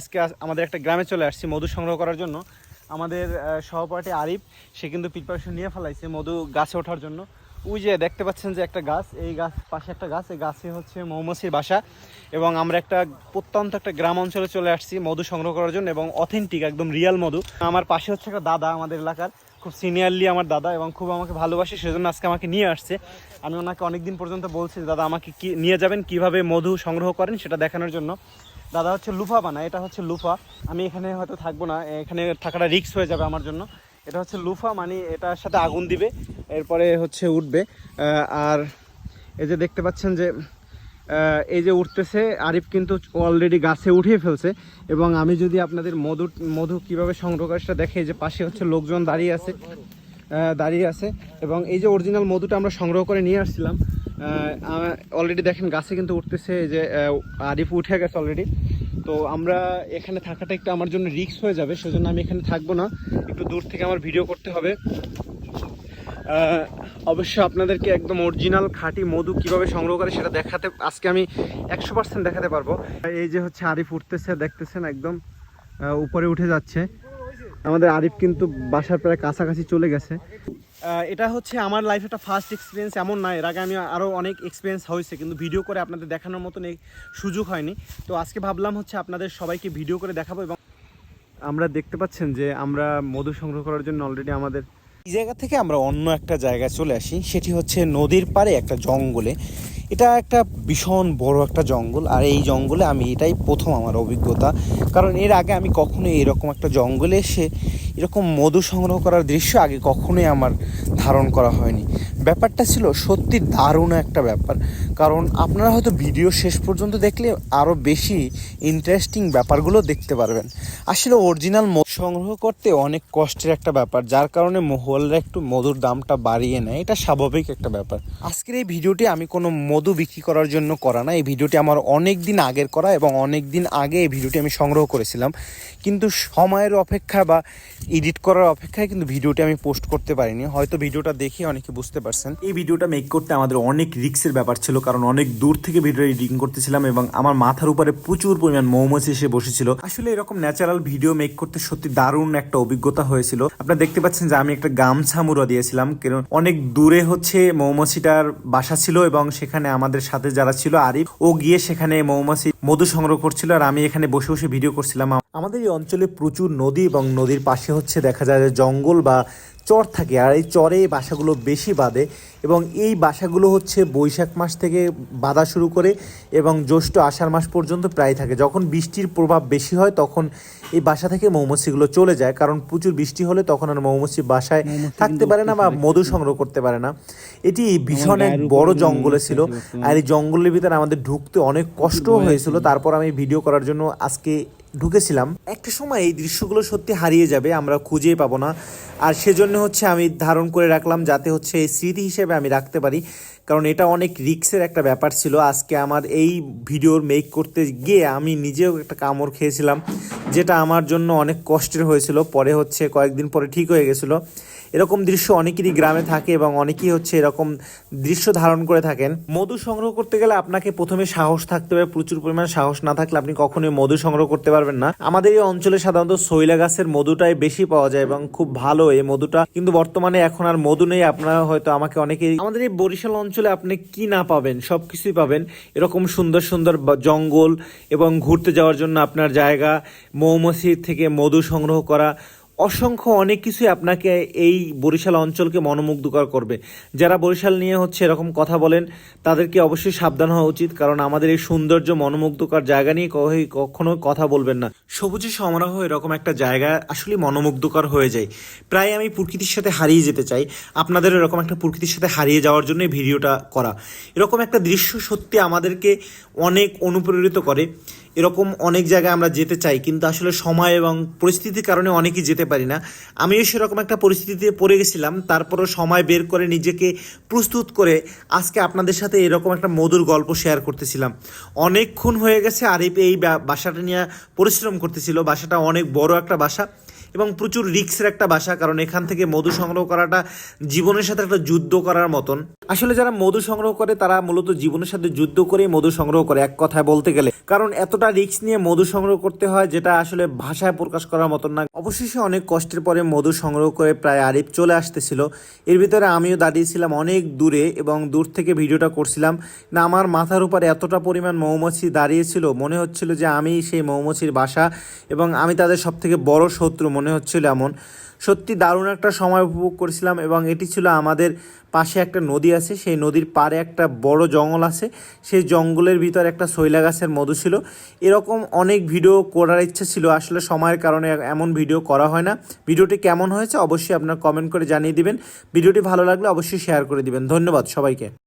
আজকে আমাদের একটা গ্রামে চলে আসছি মধু সংগ্রহ করার জন্য। আমাদের সহপাঠী আরিফ, সে কিন্তু প্রিপারেশন নিয়ে ফেলাইছে মধু গাছে ওঠার জন্য। ওই যে দেখতে পাচ্ছেন যে একটা গাছ, এই গাছ পাশে একটা গাছ, এই গাছে হচ্ছে মৌমাছির বাসা। এবং আমরা একটা প্রত্যন্ত একটা গ্রাম অঞ্চলে চলে আসছি মধু সংগ্রহ করার জন্য এবং অথেন্টিক একদম রিয়াল মধু। আমার পাশে হচ্ছে একটা দাদা আমাদের এলাকার, খুব সিনিয়রলি আমার দাদা এবং খুব আমাকে ভালোবাসে, সেজন্য আজকে আমাকে নিয়ে আসছে। আমি ওনাকে অনেক দিন পর্যন্ত বলছি দাদা, আমাকে কি, নিয়ে যাবেন? কীভাবে মধু সংগ্রহ করেন সেটা দেখানোর জন্য। দাদা হচ্ছে লুফা বানায়, এটা হচ্ছে লুফা। আমি এখানে হয়তো থাকব না, এখানে থাকাটা রিক্স হয়ে যাবে আমার জন্য। এটা হচ্ছে লুফা মানে এটার সাথে আগুন দিবে, এরপরে হচ্ছে উঠবে। আর এই যে দেখতে পাচ্ছেন যে এই যে উঠতেছে, আরিফ কিন্তু অলরেডি গাছে উঠিয়ে ফেলছে। এবং আমি যদি আপনাদের মধু মধু কীভাবে সংগ্রহ করে সেটা দেখে যে পাশে হচ্ছে লোকজন দাঁড়িয়ে আছে দাঁড়িয়ে আছে। এবং এই যে অরিজিনাল মধুটা আমরা সংগ্রহ করে নিয়ে আসছিলাম অলরেডি দেখেন গাছে কিন্তু উঠতেছে যে আরিফ উঠে গেছে অলরেডি তো আমরা এখানে থাকাটা একটু আমার জন্য রিস্ক হয়ে যাবে, সেজন্য আমি এখানে থাকব না। একটু দূর থেকে আমার ভিডিও করতে হবে। অবশ্য আপনাদেরকে একদম অরিজিনাল খাঁটি মধু কীভাবে সংগ্রহ করে সেটা দেখাতে, আজকে আমি একশো পার্সেন্ট দেখাতে পারব। এই যে হচ্ছে আরিফ উঠতেছে, দেখতেছেন একদম উপরে উঠে যাচ্ছে। আমাদের আরিফ কিন্তু বাসার প্রায় কাছাকাছি চলে গেছে। এটা হচ্ছে আমার লাইফ একটা ফার্স্ট এক্সপিরিয়েন্স এমন না এর আগে আমি আরও অনেক এক্সপিরিয়েন্স হয়েছে, কিন্তু ভিডিও করে আপনাদের দেখানোর মতন এই সুযোগ হয়নি। তো আজকে ভাবলাম হচ্ছে আপনাদের সবাইকে ভিডিও করে দেখাবো এবং আমরা দেখতে পাচ্ছেন যে আমরা মধু সংগ্রহ করার জন্য অলরেডি আমাদের এই জায়গা থেকে আমরা অন্য একটা জায়গায় চলে আসি। সেটি হচ্ছে নদীর পাড়ে একটা জঙ্গলে। এটা একটা ভীষণ বড় একটা জঙ্গল, আর এই জঙ্গলে আমি এটাই প্রথম আমার অভিজ্ঞতা। কারণ এর আগে আমি কখনোই এরকম একটা জঙ্গলে এসে এরকম মধু সংগ্রহ করার দৃশ্য আগে কখনোই আমার ধারণ করা হয়নি। ব্যাপারটা ছিল সত্যি দারুণ একটা ব্যাপার। কারণ আপনারা হয়তো ভিডিও শেষ পর্যন্ত দেখলে আরও বেশি ইন্টারেস্টিং ব্যাপারগুলো দেখতে পারবেন। আসলে অরিজিনাল মধু সংগ্রহ করতে অনেক কষ্টের একটা ব্যাপার, যার কারণে মহুয়ালরা একটু মধুর দামটা বাড়িয়ে নেয়। এটা স্বাভাবিক একটা ব্যাপার। আজকের এই ভিডিওটি আমি কোনো মধু বিক্রি করার জন্য করা না। এই ভিডিওটি আমার অনেক দিন আগের করা এবং অনেক দিন আগে এই ভিডিওটি আমি সংগ্রহ করেছিলাম। কিন্তু সময়ের অপেক্ষা বা এডিট করার অপেক্ষায় কিন্তু ভিডিওটি আমি পোস্ট করতে পারিনি। হয়তো ভিডিওটা দেখে অনেকে বুঝতে পারছেন এই ভিডিওটা মেক করতে আমাদের অনেক রিক্সের ব্যাপার ছিল, কারণ অনেক দূর থেকে ভিডিও এডিটিং করতেছিলাম এবং আমার মাথার উপরে প্রচুর পরিমাণ মৌমাছি এসে বসেছিল। আসলে এরকম ন্যাচারাল ভিডিও মেক করতে সত্যি দারুণ একটা অভিজ্ঞতা হয়েছিল। আপনারা দেখতে পাচ্ছেন যে আমি একটা গামছা মুড়া দিয়েছিলাম, কারণ অনেক দূরে হচ্ছে মৌমাছিটার বাসা ছিল এবং সেখানে আমাদের সাথে যারা ছিল, আরিফ, ও গিয়ে সেখানে মৌমাছি মধু সংগ্রহ করছিল আর আমি এখানে বসে বসে ভিডিও করছিলাম। আমাদের এই অঞ্চলে প্রচুর নদী এবং নদীর পাশে হচ্ছে দেখা যায় যে জঙ্গল বা চর থাকে আর এই চরে এই বাসাগুলো বেশি বাঁধে এবং এই বাসাগুলো হচ্ছে বৈশাখ মাস থেকে বাঁধা শুরু করে এবং জ্যৈষ্ঠ আষাঢ় মাস পর্যন্ত প্রায় থাকে। যখন বৃষ্টির প্রভাব বেশি হয় তখন এই বাসা থেকে মৌমাছিগুলো চলে যায় কারণ প্রচুর বৃষ্টি হলে তখন আর মৌমাছি বাসায় থাকতে পারে না বা মধু সংগ্রহ করতে পারে না। এটি ভীষণ এক বড় জঙ্গলে ছিল আর এই জঙ্গলের ভিতরে আমাদের ঢুকতে অনেক কষ্ট হয়েছিল। তারপর আমি ভিডিও করার জন্য আজকে ঢুকেছিলাম, একটা সময় এই দৃশ্যগুলো সত্যি হারিয়ে যাবে, আমরা খুঁজেই পাবো না। আর সেজন্য হচ্ছে আমি ধারণ করে রাখলাম যাতে হচ্ছে এই স্মৃতি হিসেবে আমি রাখতে পারি। কারণ এটা অনেক রিক্সের একটা ব্যাপার ছিল। আজকে আমার এই ভিডিওর মেক করতে গিয়ে আমি নিজেও একটা কামড় খেয়েছিলাম, যেটা আমার জন্য অনেক কষ্টের হয়েছিল। পরে হচ্ছে কয়েকদিন পরে ঠিক হয়ে গেছিল। এরকম দৃশ্য অনেকেরই গ্রামে থাকে এবং অনেকেই হচ্ছে এরকম দৃশ্য ধারণ করে থাকেন। মধু সংগ্রহ করতে গেলে আপনাকে প্রথমে সাহস থাকতে হবে। প্রচুর পরিমাণ সাহস না থাকলে আপনি কখনোই মধু সংগ্রহ করতে পারবেন না। আমাদের এই অঞ্চলে সাধারণত শৈলা গাছের মধুটাই বেশি পাওয়া যায় এবং খুব ভালো এই মধুটা। কিন্তু বর্তমানে এখন আর মধু নেই। আপনারা হয়তো আমাকে অনেকেই আমাদের এই বরিশাল অঞ্চলে আপনি কি না পাবেন সব কিছুই পাবেন। এরকম সুন্দর সুন্দর জঙ্গল এবং ঘুরতে যাওয়ার জন্য আপনার জায়গা মৌমাছির থেকে মধু সংগ্রহ করা অসংখ্য অনেক কিছুই আপনাকে এই বরিশাল অঞ্চলকে মনোমুগ্ধকর করবে। যারা বরিশাল নিয়ে হচ্ছে এরকম কথা বলেন, তাদেরকে অবশ্যই সাবধান হওয়া উচিত, কারণ আমাদের এই সৌন্দর্য মনোমুগ্ধকর জায়গা নিয়ে কখনো কথা বলবেন না। সবুজে সমারোহ এরকম একটা জায়গা আসলে মনোমুগ্ধকর হয়ে যায়। প্রায় আমি প্রকৃতির সাথে হারিয়ে যেতে চাই আপনাদের এরকম একটা প্রকৃতির সাথে হারিয়ে যাওয়ার জন্য ভিডিওটা করা। এরকম একটা দৃশ্য সত্যি আমাদেরকে অনেক অনুপ্রেরিত করে। এরকম অনেক জায়গায় আমরা যেতে চাই, কিন্তু আসলে সময় এবং পরিস্থিতির কারণে অনেকেই যেতে পারি না। আমিও সেরকম একটা পরিস্থিতিতে পড়ে গেছিলাম, তারপরও সময় বের করে নিজেকে প্রস্তুত করে আজকে আপনাদের সাথে এরকম একটা মধুর গল্প শেয়ার করতেছিলাম। অনেকক্ষণ হয়ে গেছে আরিফ এই বাসাটা নিয়ে পরিশ্রম করতেছিল, বাসাটা অনেক বড় একটা বাসা। এবং প্রচুর রিক্সের একটা বাসা, কারণ এখান থেকে মধু সংগ্রহ করাটা জীবনের সাথে একটা যুদ্ধ করার মতন। আসলে যারা মধু সংগ্রহ করে, তারা মূলত জীবনের সাথে যুদ্ধ করেই মধু সংগ্রহ করে, এক কথায় বলতে গেলে। কারণ এতটা রিক্স নিয়ে মধু সংগ্রহ করতে হয়, যেটা আসলে ভাষায় প্রকাশ করার মতন না। অবশেষে অনেক কষ্টের পরে মধু সংগ্রহ করে প্রায় আরিফ চলে আসতেছিল। এর ভিতরে আমিও দাঁড়িয়েছিলাম অনেক দূরে এবং দূর থেকে ভিডিওটা করছিলাম। না, আমার মাথার উপর এতটা পরিমাণ মৌমাছি দাঁড়িয়েছিল, মনে হচ্ছিল যে আমি সেই মৌমাছির বাসা এবং আমি তাদের সব থেকে বড় শত্রু মনে হচ্ছিল এমন। সত্যি দারুণ একটা সময় উপভোগ করেছিলাম এবং এটি ছিল আমাদের পাশে একটা নদী আছে, সেই নদীর পাড়ে একটা বড় জঙ্গল আছে, সেই জঙ্গলের ভিতর একটা শৈলা গাছের মধু ছিল। এরকম অনেক ভিডিও করার ইচ্ছা ছিল, আসলে সময়ের কারণে এমন ভিডিও করা হয় না। ভিডিওটি কেমন হয়েছে অবশ্যই আপনার কমেন্ট করে জানিয়ে দিবেন। ভিডিওটি ভালো লাগলে অবশ্যই শেয়ার করে দিবেন। ধন্যবাদ সবাইকে।